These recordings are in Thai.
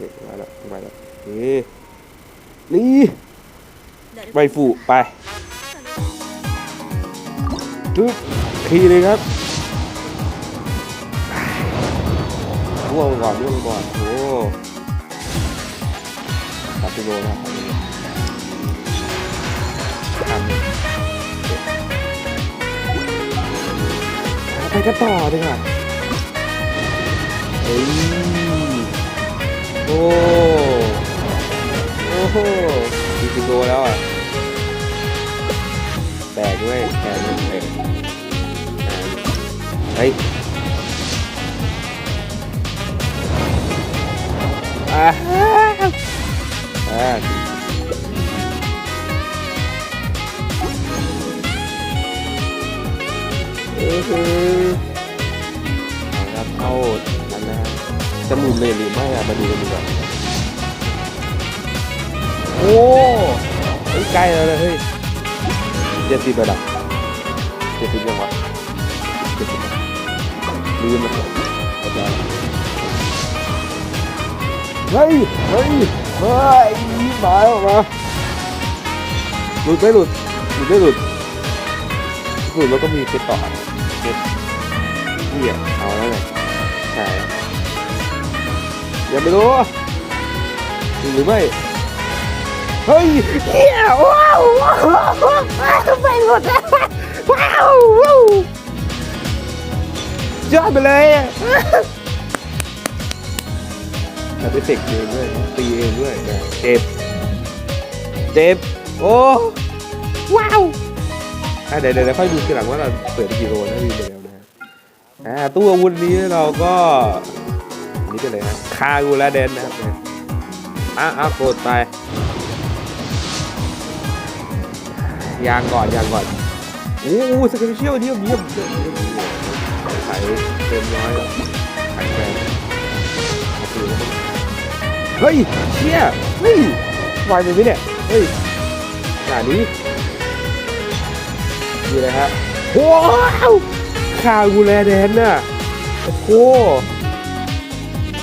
เคมาแล้วมาแล้วนี่นี่ใบฟูไปปึ๊บทีเลยครับร่วงก่อนร่วงก่อนโอ้ตัดไปโลนะทำไปกันต่อดีกว่าเฮ้ย โอ้โอ้โหมีสิงโตแล้วอะแตกด้วยแตกด้วยแตกเฮ้ยอ่าอ่าเจะหมุนเลยหรือไม่อะมาดูกันดีกว่าโอ้เฮ้ยใกล้แล้วเลยเฮ้ยเจ็ดสิบระดับเจ็ดสิบยังวะเจ็ดสิบลืมมันเข้าใจเฮ้ยเฮ้ยเฮ้ยมาแล้วมาหลุดไม่หลุดหลุดไม่หลุดหลุดแล้วก็มีเพชรต่อเพชรนี่อะเอาแล้วไงใช่ ยังไม่รู้จริงหรือไม่ เฮ้ยเฮียว้าวว้าวว้าวไปหมดแล้วว้าวว้าวยอดไปเลยอะแต่ไปเสกเองด้วยตีเองด้วยเจ็บ เจ็บ โอ้ ว้าวอะเดี๋ยวเดี๋ยวเดี๋ยวค่อยดูทีหลังว่าเราเปิดกี่โลนะวีไปแล้วนะฮะอ่าตู้อาวุธนี้เราก็ นนี้เป็นอะไรฮะคากูแลาเดนนะครับอะอะกดไปยางก่อนยางก่อนโอ้โหสเกลเชี่ยมเยี่ยมเยี่ยมเยี่เยี่ยมไขเต็มร้อยแล้วไข่แฟนเฮ้ยเชี่ยเฮ้ยไหวไปไหมเนี่ยเฮ้ยขนาดนี้ดูเลยฮะว้าวข่ากูแลแดนน่ะโอ้โห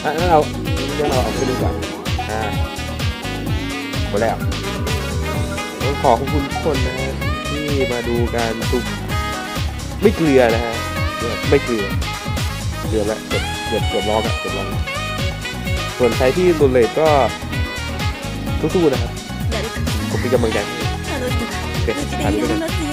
อะงั้นเราเรื่องเราเอาไปดูก่อนอ่าหมดแล้วต้องขอขอบคุณทุกคนนะฮะที่มาดูการตุกไม่เกลือนะฮะไม่เกลือเกลือละเกือเกือบเกือร้องอะเกือร้องส่วนใครที่รุนเลยก็สู้ๆนะครับผมเป็นกำลังใจโอเคถ่ายรูปกัน